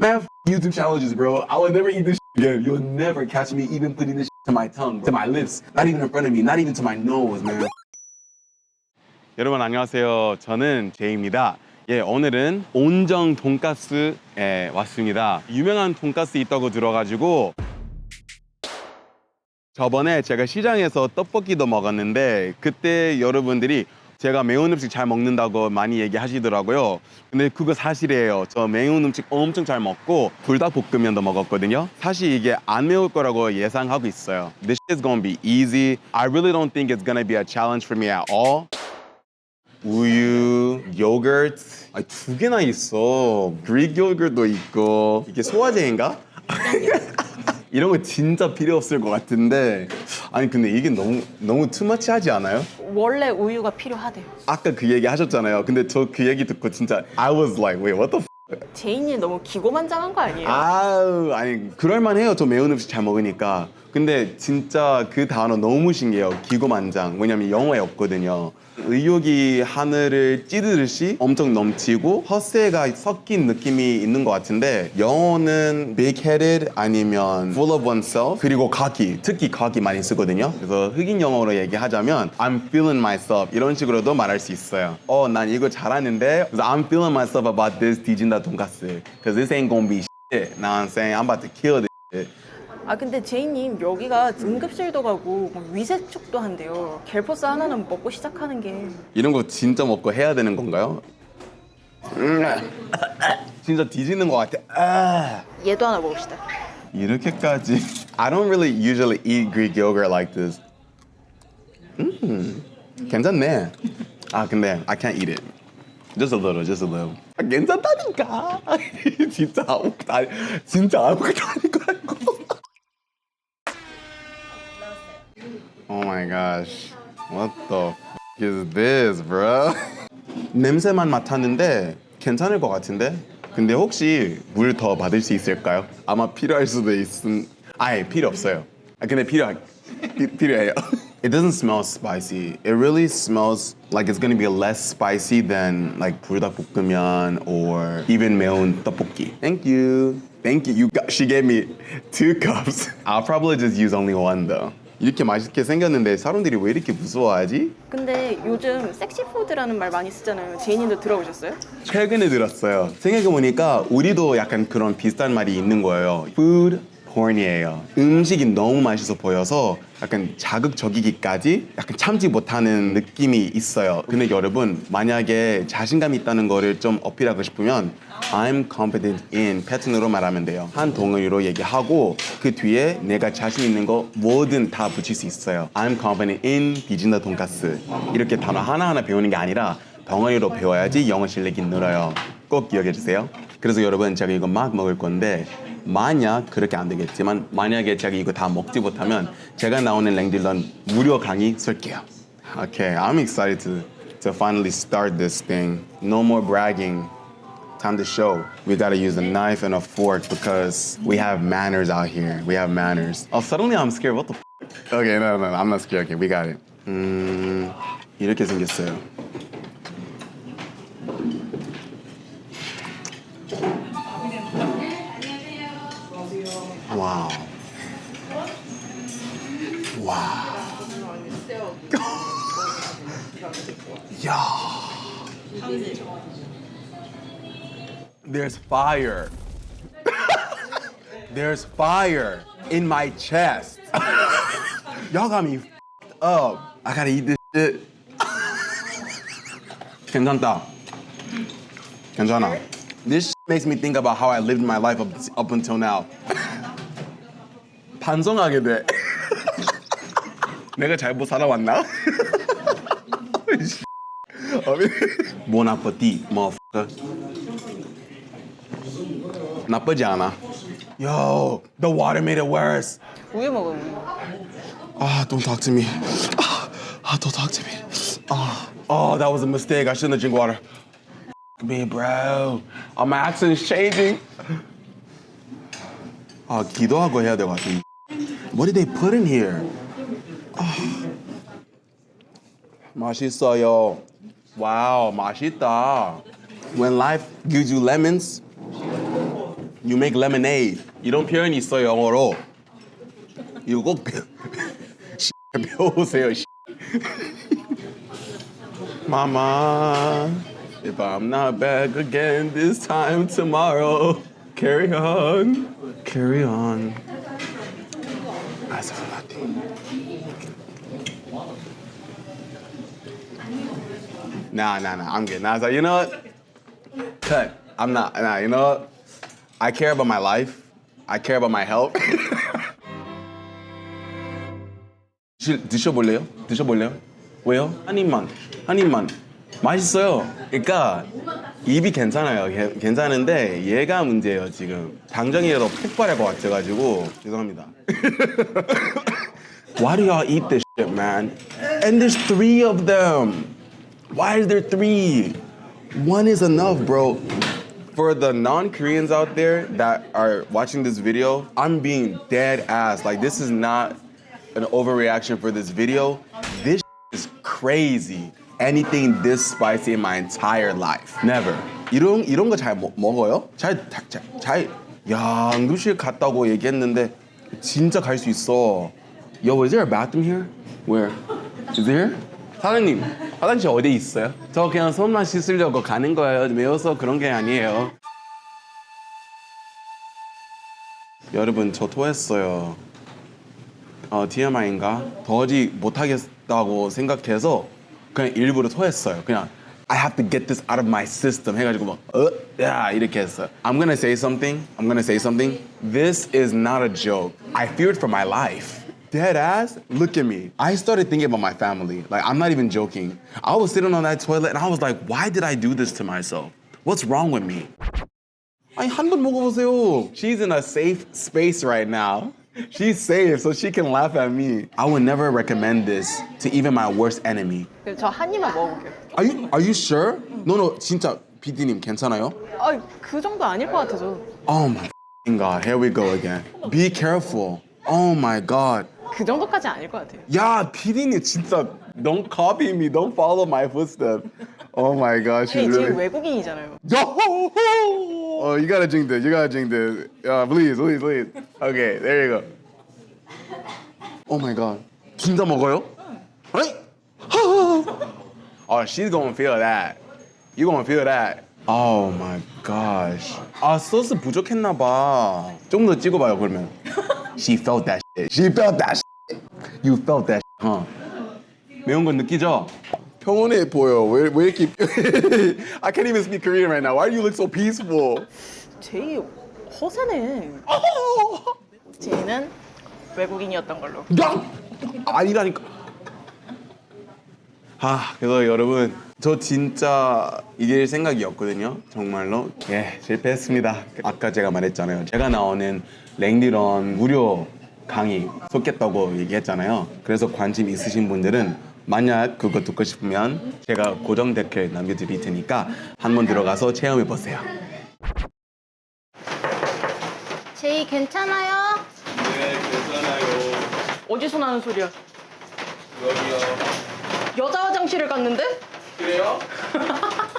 Man, YouTube challenges, bro. I will never eat this again. You'll never catch me even putting this to my tongue, to my lips, not even in front of me, not even to my nose, man. 여러분 안녕하세요. 저는 제이입니다. 예, 오늘은 온정 돈가스에 왔습니다. 유명한 돈가스 있다고 들어가지고 저번에 제가 시장에서 떡볶이도 먹었는데 그때 여러분들이 제가 매운 음식 잘 먹는다고 많이 얘기하시더라고요. 근데 그거 사실이에요. 저 매운 음식 엄청 잘 먹고 불닭볶음면도 먹었거든요. 사실 이게 안 매울 거라고 예상하고 있어요. This is gonna be easy. I really don't think it's gonna be a challenge for me at all. 우유, 요거트, 아니 두 개나 있어. 그릭 요거트도 있고 이게 소화제인가? 이런 거 진짜 필요 없을 것 같은데 아니 근데 이게 너무 너무 투머치하지 않아요? 원래 우유가 필요하대요. 아까 그 얘기 하셨잖아요. 근데 저 그 얘기 듣고 진짜 I was like, wait, what the? 제인이 너무 기고만장한 거 아니에요? 아우 아니 그럴만해요. 저 매운 음식 잘 먹으니까. 근데 진짜 그 단어 너무 신기해요. 기고만장. 왜냐면 영어에 없거든요. 의욕이 하늘을 찌르듯이 엄청 넘치고 허세가 섞인 느낌이 있는 것 같은데 영어는 big-headed 아니면 full of oneself 그리고 cocky 특히 cocky 많이 쓰거든요. 그래서 흑인 영어로 얘기하자면 I'm feeling myself 이런 식으로도 말할 수 있어요. 어 난 이거 잘하는데 그래서 I'm feeling myself about this 디진다 돈가스 because this ain't gonna be shit. Now I'm saying I'm about to kill this shit. 아 근데 제인님 여기가 응급실도 가고 막 위세척도 한대요. 갤포스 하나는 먹고 시작하는 게 이런 거 진짜 먹고 해야 되는 건가요? 음, 진짜 뒤지는 것 같아. 아. 얘도 하나 먹읍시다. 이렇게까지. I don't really usually eat Greek yogurt like this. 음, 괜찮네. 아 근데 I can't eat it. Just a little, just a little. 아, 괜찮다니까. 진짜 아무것도 아니, 진짜 아무것도 아닌 거라고. Oh my gosh. What the f- is this, bro? 냄새만 맡았는데 괜찮을 것 같은데? 근데 혹시 물 더 받을 수 있을까요? 아마 필요할 수도 있음. 아예 필요 없어요. 아 근데 필요 피, 필요해요. It doesn't smell spicy. It really smells like it's gonna be less spicy than like 불닭볶음면 or even 매운 떡볶이. Thank you. Thank you. You got, she gave me two cups. I'll probably just use only one though. 이렇게 맛있게 생겼는데 사람들이 왜 이렇게 무서워하지? 근데 요즘 섹시푸드라는 말 많이 쓰잖아요. 제인님도 들어보셨어요? 최근에 들었어요. 생각해보니까 우리도 약간 그런 비슷한 말이 있는 거예요. Food porn이에요. 음식이 너무 맛있어 보여서 약간 자극적이기까지 약간 참지 못하는 느낌이 있어요. 근데 여러분 만약에 자신감 있다는 거를 좀 어필하고 싶으면 I'm confident in 패턴으로 말하면 돼요. 한 동의로 얘기하고 그 뒤에 내가 자신 있는 거 뭐든 다 붙일 수 있어요. I'm confident in 디진다 돈가스 이렇게 단어 하나하나 배우는 게 아니라 덩어리로 배워야지 영어 실력이 늘어요. 꼭 기억해 주세요. 그래서 여러분 제가 이거 막 먹을 건데 만약 그렇게 안 되겠지만 만약에 제가 이거 다 먹지 못하면 제가 나오는 랭딜런 무료 강의 쓸게요. Okay, I'm excited to to finally start this thing. No more bragging. Time to show. We gotta use a knife and a fork because we have manners out here. We have manners. Oh, suddenly I'm scared. What the? F- okay, no, no, no, I'm not scared. Okay, we got it. 음, 이렇게 생겼어요. 야. There's fire. There's fire in my chest. Y'all got me f***ed up. I gotta eat this shit. 괜찮다. 괜찮아. This shit makes me think about how I lived my life up, up until now. 반성하게 돼. 내가 잘못 살아왔나? bon appetit, motherfucker. 나쁘지 않아. Yo, the water made it worse. 우유 먹으면 Ah, don't talk to me. Ah, ah, don't talk to me. Ah, oh, that was a mistake. I shouldn't have drank water. F- me, bro. Oh, my accent's changing. 아, 기도하고 해야 될 것 같은데. What did they put in here? 아, 맛있어요. Wow, 맛있다. When life gives you lemons, You make lemonade. 이런 표현이 있어요 영어로. 이거 꼭 배, 씨, 배워보세요. 씨. Mama, if I'm not back again this time tomorrow, carry on, carry on. 아사라티. Nah, nah, nah. I'm good. Nah, so you know what? Cut. I'm not. Nah, you know what? I care about my life. I care about my health. 드시, 드셔볼래요? 드셔볼래요? 왜요? 한 입만. 한 입만. 맛있어요. 그러니까 입이 괜찮아요. 게- 괜찮은데 얘가 문제예요 지금. 당장이라도 폭발할 것 같아가지고 죄송합니다. Why do y'all eat this shit, man? And there's three of them. Why is there three? One is enough, bro. For the non-Koreans out there that are watching this video, I'm being dead ass. Like this is not an overreaction for this video. This is crazy. Anything this spicy in my entire life. Never. 이런 이런 거 잘 먹어요? 잘잘 야, 응급실 갔다고 얘기했는데 진짜 갈 수 있어. Yo, is there a bathroom here? Where? Is there? 사장님, 화장실 어디 있어요? 저 그냥 손만 씻으려고 가는 거예요. 매워서 그런 게 아니에요. 여러분, 저 토했어요. 어, TMI인가? 더지 못하겠다고 생각해서 그냥 일부러 토했어요. 그냥 I have to get this out of my system 해가지고 막 어? 야 이렇게 했어요. I'm gonna say something. I'm gonna say something. This is not a joke. I feared for my life. Dead ass, look at me. I started thinking about my family. Like I'm not even joking. I was sitting on that toilet and I was like, why did I do this to myself? What's wrong with me? 아니 한 번 먹어보세요. She's in a safe space right now. She's safe, so she can laugh at me. I would never recommend this to even my worst enemy. 저 한 입만 먹어볼게요. Are you Are you sure? No, no, 진짜 PD님 괜찮아요? 아, 그 정도 아닐 것 같아서. Oh my f***ing god, here we go again. Be careful. Oh my god. 그 정도까지 아닐 것 같아요. 야, PD님 진짜 don't copy me, don't follow my footsteps. Oh my god, she's 아니, 지금 really. 외국인이잖아요. Yo! Oh, you gotta drink this. You gotta drink this. Uh, please, please, please. Okay, there you go. Oh my god. 진짜 먹어요? 아니? oh, she's gonna feel that. You gonna feel that. Oh my gosh. 아, 소스 부족했나 봐. 좀더 찍어봐요, 그러면. She felt that shit. She felt that. You felt that huh? 매운 건 느끼죠? 평온해 보여. 왜, 왜 이렇게 I can't even speak Korean right now. Why do you look so peaceful? 제이 허세네. 제이는 외국인이었던 걸로. 야! 아니라니까. 아, 그래서 여러분 저 진짜 이길 생각이었거든요. 정말로. 예, 실패했습니다. 아까 제가 말했잖아요. 제가 나오는 랭디런 무료 강의 쏟겠다고 얘기했잖아요. 그래서 관심 있으신 분들은 만약 그거 듣고 싶으면 제가 고정 댓글 남겨드릴 테니까 한번 들어가서 체험해 보세요. 제이 괜찮아요? 네, 괜찮아요. 어디서 나는 소리야? 여기요. 여자 화장실을 갔는데? 그래요?